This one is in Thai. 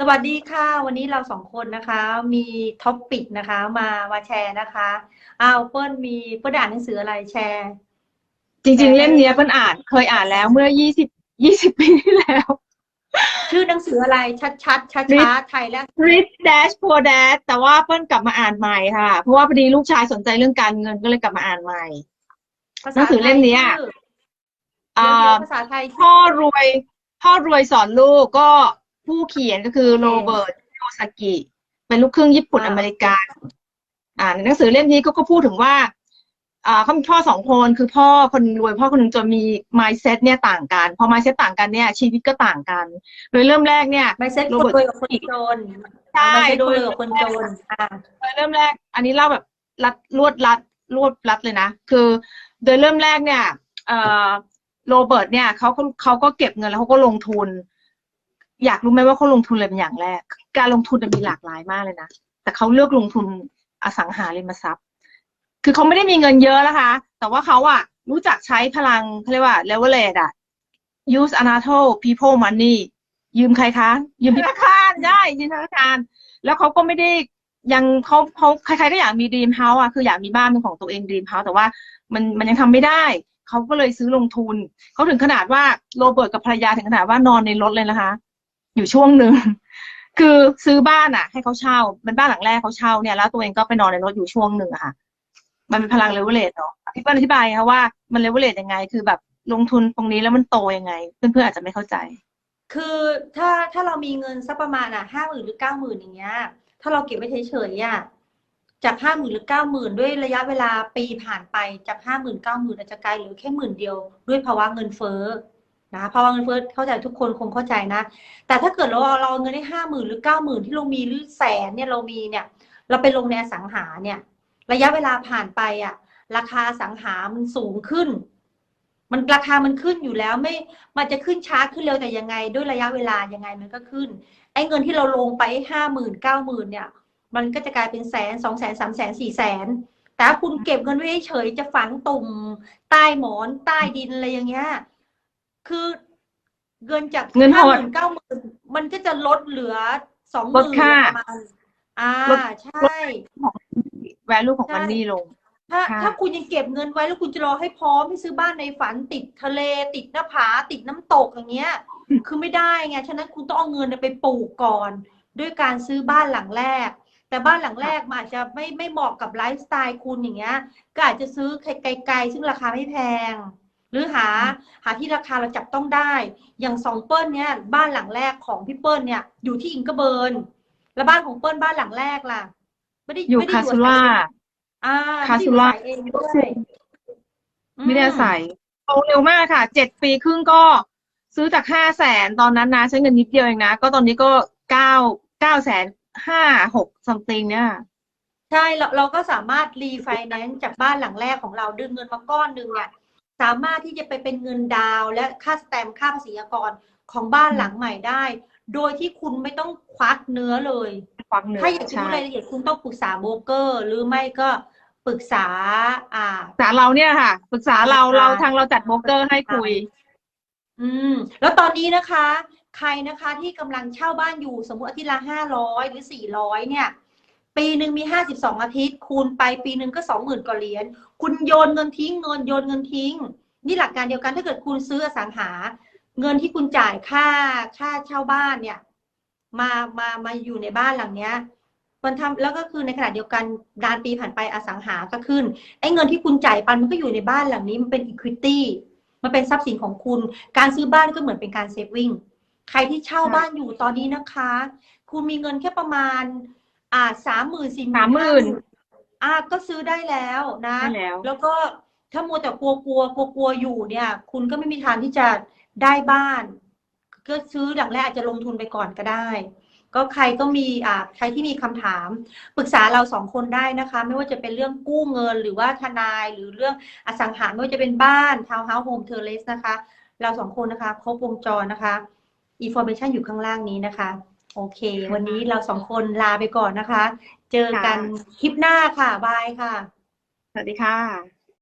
สวัสดีค่ะ วันนี้เราสองคนนะคะ มีท็อปปิกนะคะ มามาแชร์นะคะอ้าวเปิ้ลมีเปิ้ลได้อ่านหนังสืออะไรแชร์ จริง ๆ เล่มเนี้ยเปิ้ลอ่านเคยอ่านแล้วเมื่อยี่สิบยี่สิบปีที่แล้ว ชื่อหนังสืออะไรชัดชัดช้า Rich ช้าๆไทยและ Rich Dash Poor Dad แต่ว่าเปิ้ลกลับมาอ่านใหม่ค่ะ เพราะว่าพอดีลูกชายสนใจเรื่องการเงินก็เลยกลับมาอ่านใหม่ภาหนัษางสือเล่มเนี้ยชื่ออ่าเดี๋ยวๆภาษาไทยพ่อรวย พ่อรวยสอนลูกก็ ผู้เขียนก็คือโรเบิร์ตโยสกิ เป็นลูกครึ่งญี่ปุ่นอ่าอเมริกันอ่าในหนังสือเล่มนี้ก็ก็พูดถึงว่าอ่าเขามีพ่อสองคนคือพ่อคนรวยพ่อคนหนึ่งจนมี mindset เนี่ยต่างกันพอ mindset ต่างกันเนี่ย ชีวิตก็ต่างกัน โดยเริ่มแรกเนี่ยไม่เซ็ตโรคนเบิร์ตรวยกับคนจนใช่ไม่ใช่โดรวยยกับคนจนอ่าโดยเริ่มแรก อันนี้เล่าแบบรัดรวดรัดรวดรัดเลยนะ คือ โดยเริ่มแรกเนี่ยเอ่อโรเบิร์ตเนี่ยเขาก็เขาก็เก็บเงินแล้วเขาก็ลงทุน อยากรู้ไหมว่าเขาลงทุนอะไรเป็นอย่างแรก การลงทุนจะมีหลากหลายมากเลยนะ แต่เขาเลือกลงทุนอสังหาริมทรัพย์ คือเขาไม่ได้มีเงินเยอะนะคะ แต่ว่าเขาอะรู้จักใช้พลังเขาเรียกว่า leverage อะ use another people money ยืมใครคะ ยืมธนาคารได้ยืมธนาคาร แล้วเขาก็ไม่ได้ยังเขาเขาใครๆก็อยากมี dream house อะคืออยากมีบ้านเป็นของตัวเอง dream house แต่ว่ามันมันยังทำไม่ได้เขาก็เลยซื้อลงทุน เขาถึงขนาดว่าโรเบิร์ตกับภรรยาถึงขนาดว่านอนในรถเลยนะคะ อยู่ช่วงหนึ่งคือซื้อบ้านอะ ให้เขาเช่าเป็นบ้านหลังแรกเขาเช่าเนี่ยแล้วตัวเองก็ไปนอนในรถอยู่ช่วงหนึ่งอะค่ะ มันเป็นพลังเลเวลเลตเนาะพี่เปิ้ลอธิบายค่ะว่ามันเลเวลเลตยังไง คือแบบลงทุนตรงนี้แล้วมันโตยังไง เพื่อนๆอาจจะไม่เข้าใจ คือถ้าถ้าเรามีเงินสักประมาณอะห้าหมื่นหรือเก้าหมื่นอย่างเงี้ย ถ้าเราเก็บไว้เฉยๆอะจากห้าหมื่นหรือเก้าหมื่นด้วยระยะเวลาปีผ่านไปจากห้าหมื่นเก้าหมื่นอาจจะกลายเหลือแค่หมื่นเดียวด้วยภาวะเงินเฟ้อ นะภาวะเงินเฟ้อเข้าใจทุกคนคงเข้าใจนะ แต่ถ้าเกิดเราเอาเราเงินได้ห้าหมื่นหรือเก้าหมื่นที่เรามีหรือแสนเนี่ยเรามีเนี่ย เราไปลงในอสังหาเนี่ย ระยะเวลาผ่านไปอะ ราคาสังหามันสูงขึ้น มันราคามันขึ้นอยู่แล้วไม่ มันจะขึ้นช้าขึ้นเร็วแต่ยังไง ด้วยระยะเวลายังไงมันก็ขึ้นไอ้เงินที่เราลงไปห้าหมื่นเก้าหมื่นเนี่ย มันก็จะกลายเป็นแสนสองแสนสามแสนสี่แสนแต่คุณเก็บเงินไว้เฉยจะฝังตุ่มใต้หมอนใต้ดินอะไรอย่างเงี้ย คือเงินจากเงินหห้าดหมื่นเก้าหมื่นมันก็จะลดเหลือสองหลมื่ดนค่า ประมาณอ่าลดใช่ value ของใช่มันนี่ลง ถ้าค่ะ ถ้าคุณยังเก็บเงินไว้แล้วคุณจะรอให้พร้อมให้ซื้อบ้านในฝันติดทะเลติดหน้าผาติดน้ำตกอย่างเงี้ย คือไม่ได้ไงฉะนั้นคุณต้องเอาเงินไปปลูกก่อน ด้วยการซื้อบ้านหลังแรก แต่บ้านหลังแรกมันอาจจะไม่ไม่เหมาะกับไลฟ์สไตล์คุณอย่างเงี้ย ก็อาจจะซื้อไกลๆซึ่งราคาไม่แพง หรือหาหาที่ราคาเราจับต้องได้ อย่างสองเปิ้ลเนี่ยบ้านหลังแรกของพี่เปิ้ลเนี่ยอยู่ที่อิงเกอร์เบิร์นแล้วบ้านของเปิ้ลบ้านหลังแรกล่ะ ไม่ได้อยู่ไม่ได้คาอยู่ซูล่าอ่าคาไม่ได้อซูยู่ล่าขายเองด้วยไม่ได้อาศัยโตเร็วมากค่ะเจ็ดปีครึ่งก็ซื้อจากห้าแสนตอนนั้นนะใช้เงินนิดเดียวเองนะ ก็ตอนนี้ก็เก้าเก้าแสนห้าหกซัมติงเนี่ยใช่เราเราก็สามารถรีไฟแนนซ์จากบ้านหลังแรกของเราดึงเงินมาก้อนหนึ่งเนี่ย สามารถที่จะไปเป็นเงินดาวน์และค่าสแตมป์ค่าภาษีอากรของบ้านหลังใหม่ได้ โดยที่คุณไม่ต้องควักเนื้อเลยควักเนื้อถ้าอยากจะใช่รู้รายละเอียดคุณต้องปรึกษาโบรกเกอร์ หรือไม่ก็ปรึกษา อ่าปรึกษาเราเนี่ยค่ะ ปรึกษาเราปรึกษาเราทางเราจัดโบรกเกอร์ให้คุย อืม แล้วตอนนี้นะคะ ใครนะคะที่กำลังเช่าบ้านอยู่สมมติอาทิตย์ละห้าร้อยหรือสี่ร้อยเนี่ย ปีหนึ่งมีห้าสิบสองอาทิตย์ คูณไปปีหนึ่งก็สองหมื่นกว่าเหรียญคุณโยนเงินทิ้งเงินโยนเงินทิ้ง นี่หลักการเดียวกันถ้าเกิดคุณซื้ออสังหา เงินที่คุณจ่ายค่าค่าเช่าบ้านเนี่ย มามามาอยู่ในบ้านหลังเนี้ยมันทำแล้วก็คือในขณะเดียวกันดานปีผ่านไปอสังหาก็ขึ้นไอ้เงินที่คุณจ่ายไปมันก็อยู่ในบ้านหลังนี้มันเป็น equity มันเป็นทรัพย์สินของคุณ การซื้อบ้านก็เหมือนเป็นการเซฟวิ่งใครที่เช่าบ้านอยู่ตอนนี้นะคะ คุณมีเงินแค่ประมาณ อ่าสามหมื่นสี่สามหมื่นอ่าก็ซื้อได้แล้วนะได้แล้ว แล้วก็ถ้ามัวแต่กลัวกลัวกลัวกลัวอยู่เนี่ย คุณก็ไม่มีทางที่จะได้บ้าน ก็ซื้อหลังแรกอาจจะลงทุนไปก่อนก็ได้ ก็ใครก็มีอ่าใครที่มีคำถาม ปรึกษาเราสองคนได้นะคะ ไม่ว่าจะเป็นเรื่องกู้เงินหรือว่าทนายหรือเรื่องอสังหาไม่ว่าจะเป็นบ้านทาวน์เฮาส์โฮมเทอร์เลสนะคะ เราสองคนนะคะ ครบวงจรนะคะอินโฟเมชันอยู่ข้างล่างนี้นะคะ โอเค วันนี้เราสองคนลาไปก่อนนะคะ เจอกันคลิปหน้าค่ะ บายค่ะ สวัสดีค่ะ